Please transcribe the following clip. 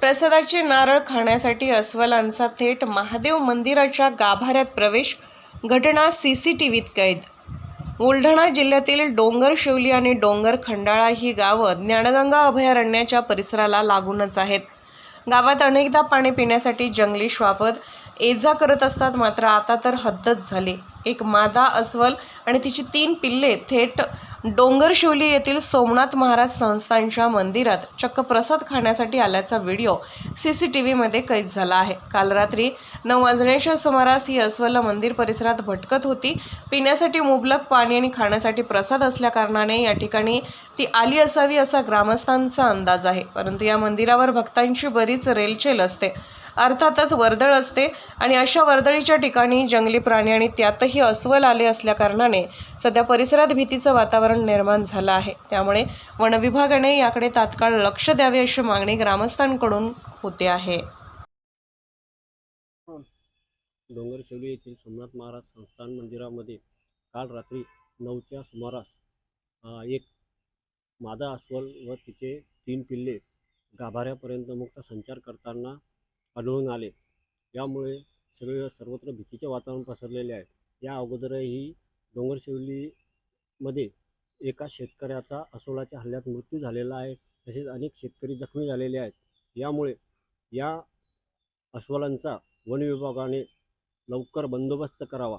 प्रसादाचे नारळ खाण्यासाठी अस्वलांचा थेट महादेव मंदिराच्या गाभाऱ्यात प्रवेश घटना सी सी टी व्हीत कैद. बुलढाणा जिल्ह्यातील डोंगर शिवली आणि डोंगर खंडाळा ही गावं ज्ञानगंगा अभयारण्याच्या परिसराला लागूनच आहेत. गावात अनेकदा पाणी पिण्यासाठी जंगली श्वापद ये जा करत असतात मात्र आता तर हद्दच झाली. एक मादा अस्वल आणि तिची तीन पिल्ले थेट डोंगरशिवली येथील सोमनाथ महाराज संस्थांच्या मंदिरात चक्क प्रसाद खाण्यासाठी आल्याचा व्हिडिओ सी सी टी व्हीमध्ये कैद झाला आहे. काल रात्री नऊ वाजण्याच्या सुमारास ही अस्वल मंदिर परिसरात भटकत होती. पिण्यासाठी मुबलक पाणी आणि खाण्यासाठी प्रसाद असल्याकारणाने या ठिकाणी ती आली असावी असा ग्रामस्थांचा अंदाज आहे. परंतु या मंदिरावर भक्तांची बरीच रेलचेल असते. अर्थातच वर्दळ असते आणि अशा वर्दळीच्या ठिकाणी जंगली प्राणी आणि त्यातही अस्वल आले असल्याकारणाने सध्या परिसरात भीतीचं वातावरण निर्माण झालं आहे. त्यामुळे वनविभागाने याकडे तात्काळ लक्ष द्यावे अशी मागणी ग्रामस्थांकडून होते आहे. डोंगरशेवली येथील सोमनाथ महाराज संस्थान मंदिरामध्ये काल रात्री नऊच्या सुमारास एक मादा अस्वल व तिचे तीन पिल्ले गाभाऱ्यापर्यंत मुक्त संचार करताना आढळून आले. यामुळे सगळे सर्वत्र भीतीचे वातावरण पसरलेले आहे. या अगोदरही डोंगरशिवलीमध्ये एका शेतकऱ्याचा असोलाच्या हल्ल्यात मृत्यू झालेला आहे तसेच अनेक शेतकरी जखमी झालेले आहेत. यामुळे या अस्वलांचा वन विभागाने लवकर बंदोबस्त करावा.